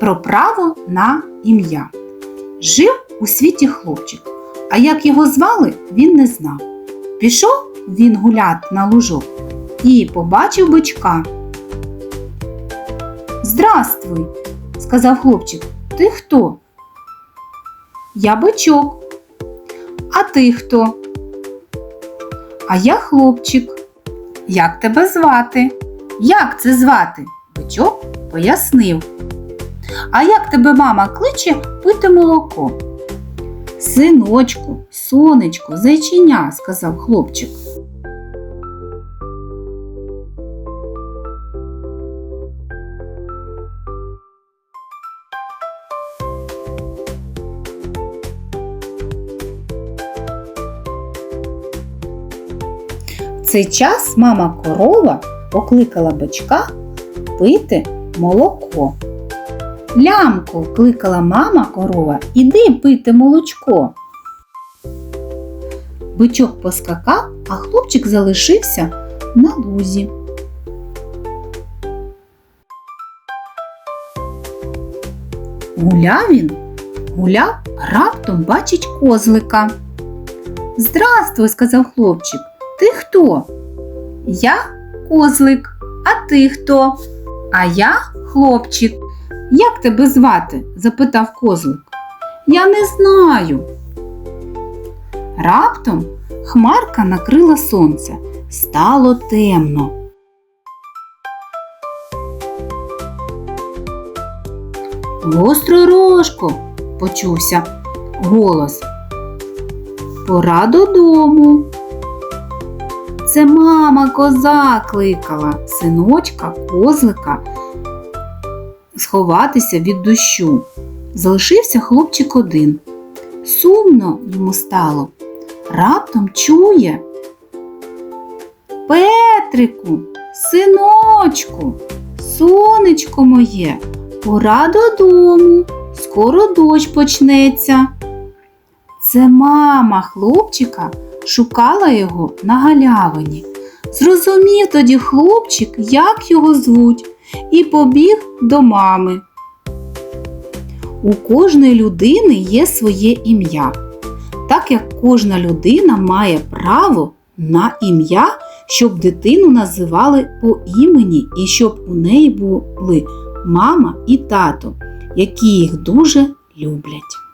про право на ім'я. Жив у світі хлопчик, а як його звали, він не знав. Пішов він гуляти на лужок і побачив бичка. Здравствуй, сказав хлопчик. Ти хто? Я бичок. А ти хто? А я хлопчик. Як тебе звати? Як це звати? Бичок пояснив. А як тебе мама кличе пити молоко? Синочку, сонечко, зайчиня, сказав хлопчик. В цей час мама корова покликала бичка пити молоко. Лямко, кликала мама корова, іди пити молочко. Бичок поскакав, а хлопчик залишився на лузі. Гуляв він, гуляв, раптом бачить козлика. Здравствуй, сказав хлопчик. Ти хто? Я козлик. А ти хто? А я хлопчик. Як тебе звати? запитав козлик. Я не знаю. Раптом хмарка накрила сонце. Стало темно. Гостророжко, почувся голос. Пора додому. Це мама коза кликала синочка, козлика сховатися від дощу. Залишився хлопчик один. Сумно йому стало. Раптом чує. Петрику, синочку, сонечко моє, пора додому, скоро дощ почнеться. Це мама хлопчика шукала його на галявині. Зрозумів тоді хлопчик, як його звуть, і побіг до мами. У кожної людини є своє ім'я, так як кожна людина має право на ім'я, щоб дитину називали по імені і щоб у неї були мама і тато, які їх дуже люблять.